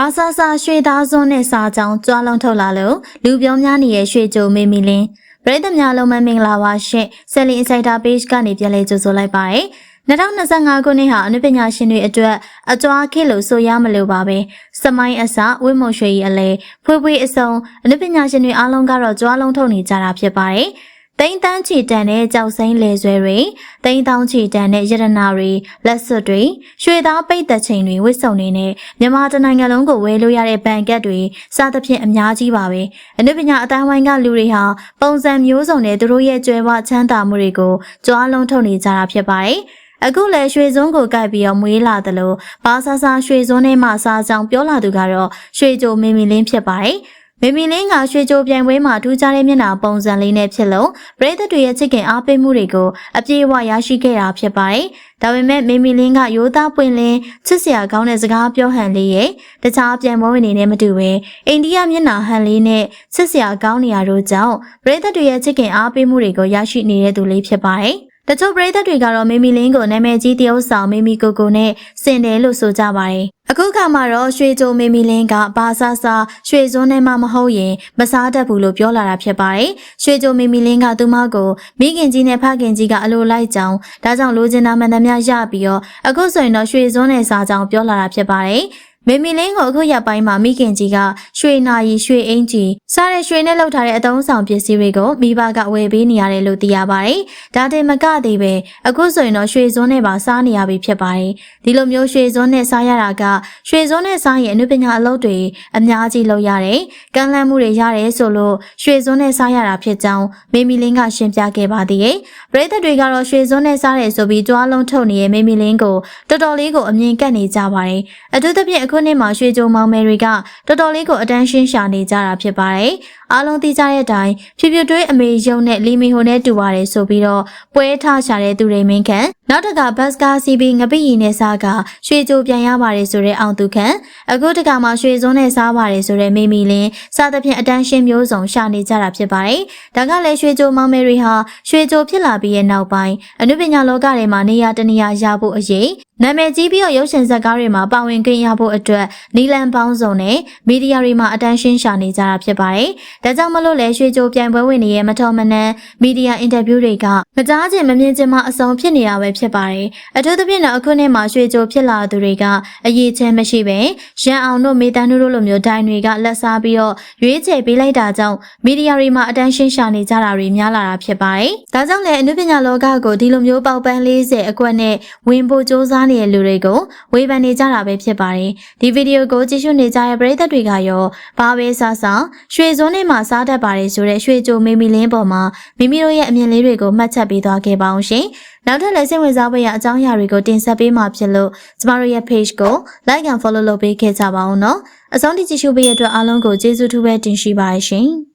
ဘာသာစာရွှေသားစွန်းနဲ့စာကြောင်းကြွားလုံးထုတ်လာလို့လူပြောများနေတဲ့ရွှေကြိုမေမီလင်းပရိသတ်များလုံးမမင်္ဂလာပါရှင်ဆယ်လီအဆိုင်တာ page ကနေပြန်လဲကြိုဆိုလိုက်ပါတယ်2025ခုနှစ်ဟာအနုပညာရှင်တွေအတွက်အကြွားခေတ်လို့ဆိုရမလို့ပါပဲစမိုင်းအစဝိမုံရွှေကြီးအလဲဖွေးဖွေးအစုံအနုပညာရှင်တွေအားလုံးကတော့ကြွားလုံးထုတ်နေကြတာဖြစ်ပါတယ် တိန်တန်းချီတန်တဲ့ကြောက်စိမ့်လေဆွဲတွေတိန်တောင်းချီတန်တဲ့ရတနာတွေလက်စွပ်တွေရွှေသားပိတ်သက်ချိန်တွေဝစ်စုံတွေနဲ့မြန်မာတနိုင်ငံလုံးကိုဝယ်လို့ရတဲ့ဘန်ကတ်တွေစသဖြင့်အများကြီးပါပဲအနုပညာအတိုင်းဝိုင်းကလူတွေဟာပုံစံမျိုးစုံနဲ့သူတို့ရဲ့ကြွယ်ဝချမ်းသာမှုတွေကိုကြွားလုံးထုတ်နေကြတာဖြစ်ပါတယ်အခုလည်းရွှေစုံကိုကိုက်ပြီးတော့မွေးလာသလိုဘာဆာဆာရွှေစုံနဲ့မှစားကြောင်ပြောလာသူကတော့ရွှေကြိုမင်းမင်းလင်းဖြစ်ပါတယ် မမီလင်းကရွှေကြိုပြိုင်ပွဲမှာထူးခြားတဲ့မျက်နှာပုံစံလေးနဲ့ဖြစ်လို့ပရိသတ်တွေရဲ့ချစ်ခင်အားပေးမှုတွေကိုအပြည့်အဝရရှိခဲ့တာဖြစ်ပါတယ်။ဒါပေမဲ့မမီလင်းကရိုးသားပွင့်လင်းချစ်စရာကောင်းတဲ့စကားပြောဟန်လေးရဲ့တခြားပြိုင်ပွဲဝင်တွေနဲ့မတူပဲအိန္ဒိယမျက်နှာဟန်လေးနဲ့ချစ်စရာကောင်းနေရတို့ကြောင့်ပရိသတ်တွေရဲ့ချစ်ခင်အားပေးမှုတွေကိုရရှိနေတဲ့သူလေးဖြစ်ပါတယ်။တချို့ပရိသတ်တွေကတော့မေမီလင်းကိုနာမည်ကြီးတရုပ်ဆောင်မေမီကိုကိုနဲ့ဆင်တယ်လို့ဆိုကြပါတယ်။ အခုခါမှာတော့ရွှေကြိုမေမီလင်းကဘာဆာဆာရွှေစွန်းနဲ့မှမဟုတ်ရင်မစားတတ်ဘူးလို့ပြောလာတာဖြစ်ပါတယ်။ရွှေကြိုမေမီလင်းကသူမကိုမိခင်ကြီးနဲ့ဖခင်ကြီးကအလိုလိုက်ကြောင်းဒါကြောင့်လိုချင်တာမှန်သမျှရပြီးတော့အခုဆိုရင်တော့ရွှေစွန်းနဲ့စားကြောင်းပြောလာတာဖြစ်ပါတယ်။ မေမီလင်းကိုအခုရက်ပိုင်းမှာမိခင်ကြီးကရွှေနာရီရွှေအင်ကြီးစားတဲ့ရွှေနဲ့လောက်ထားတဲ့အသုံးဆောင်ပစ္စည်းတွေကိုမိဘကဝယ်ပေးနေရတယ်လို့သိရပါတယ်။ဒါတင်မကသေးပဲအခုဆိုရင်တော့ရွှေစွန်းနဲ့ပါစားနေရပြီဖြစ်ပါတယ်။ဒီလိုမျိုးရွှေစွန်းနဲ့စားရတာကရွှေစွန်းနဲ့စားရင်အနုပညာအလုပ်တွေအများကြီးလုပ်ရတယ်။ကမ်းလှမ်းမှုတွေရတယ်ဆိုလို့ရွှေစွန်းနဲ့စားရတာဖြစ်ကြောင်းမေမီလင်းကရှင်းပြခဲ့ပါသေးတယ်။ပရိသတ်တွေကတော့ရွှေစွန်းနဲ့စားတယ်ဆိုပြီးကြွားလုံးထုတ်နေတဲ့မေမီလင်းကိုတော်တော်လေးကိုအမြင်ကပ်နေကြပါတယ်။အထူးသဖြင့်အခုနှစ်မှာရွှေကြုံမောင်မယ်တွေကတော်တော်လေးကိုအတန်းရှင်းရှာနေကြတာဖြစ်ပါတယ်။အားလုံးသိကြတဲ့အတိုင်းဖြူဖြူတွေးအမေယုံနဲ့လီမီဟိုနဲ့တူပါတယ်ဆိုပြီးတော့ပွဲထားရှာတဲ့သူတွေမင်းခံနောက်တကဘတ်စကားစီးပြီးငပိရီနဲ့စားကရွှေကြိုပြန်ရပါတယ်ဆိုတဲ့အောင်သူခံအခုတကမှာရွှေစုံနဲ့စားပါတယ်ဆိုတဲ့မိမီလင်းစားသဖြင့်အတန်းရှင်းမျိုးစုံရှာနေကြတာဖြစ်ပါတယ်။ဒါကလည်းရွှေကြိုမောင်မယ်တွေဟာရွှေကြိုဖြစ်လာပြီးရဲ့နောက်ပိုင်းအနုပညာလောကတွေမှာနေရာတနေရာရဖို့အရေးနာမည်ကြီးပြီးတော့ရုပ်ရှင်ဇာတ်ကားတွေမှာပါဝင်ခွင့်ရဖို့အတွက်နီလန်ပေါင်းစုံနဲ့မီဒီယာတွေမှာအတန်းရှင်းရှာနေကြတာဖြစ်ပါတယ်။ဒါကြောင့်မလို့လဲရွှေကြိုပြိုင်ပွဲဝင်တွေရဲ့မတော်မနှံမီဒီယာအင်တာဗျူးတွေကမကြားချင်မမြင်ချင်မှအဆုံးဖြစ်နေတာပဲဖြစ်ပါတယ်။အထူးသဖြင့်တော့အခုနှစ်မှာရွှေကြိုဖြစ်လာသူတွေကအရေးချင်းမရှိပဲရန်အောင်တို့မေတန်နုတို့လိုမျိုးဒိုင်တွေကလက်စားပြီးတော့ရွေးချယ်ပေးလိုက်တာကြောင့်မီဒီယာတွေမှာအတန်းရှင်းရှာနေကြတာတွေများလာတာဖြစ်ပါတယ်။ဒါကြောင့်လည်းအနုပညာလောကကိုဒီလိုမျိုးပေါက်ပန်း40အကွက်နဲ့ဝင်ဖို့စ조사နေတဲ့လူတွေကိုဝေဖန်နေကြတာပဲဖြစ်ပါတယ်။ ဒီဗီဒီယိုကိုကြည့်ရှုနေကြတဲ့ပရိသတ်တွေကရောဘာပဲစားစားရွှေစုံးနဲ့မှစားတတ်ပါတယ်ဆိုတဲ့ရွှေကြိုမေမီလင်းပေါ်မှာမိမိတို့ရဲ့အမြင်လေးတွေကိုမှတ်ချက်ပေးသွားခဲ့ပါအောင်ရှင်။နောက်ထပ်လည်းစိတ်ဝင်စားဖွယ်ရာအကြောင်းအရာတွေကိုတင်ဆက်ပေးမှာဖြစ်လို့ကျမတို့ရဲ့ page ကို like and follow လုပ်ပေးခဲ့ကြပါဦးနော်။အဆုံးထိကြည့်ရှုပေးရတဲ့အတွက်အားလုံးကိုကျေးဇူးထူးပဲတင်ရှိပါရှင်။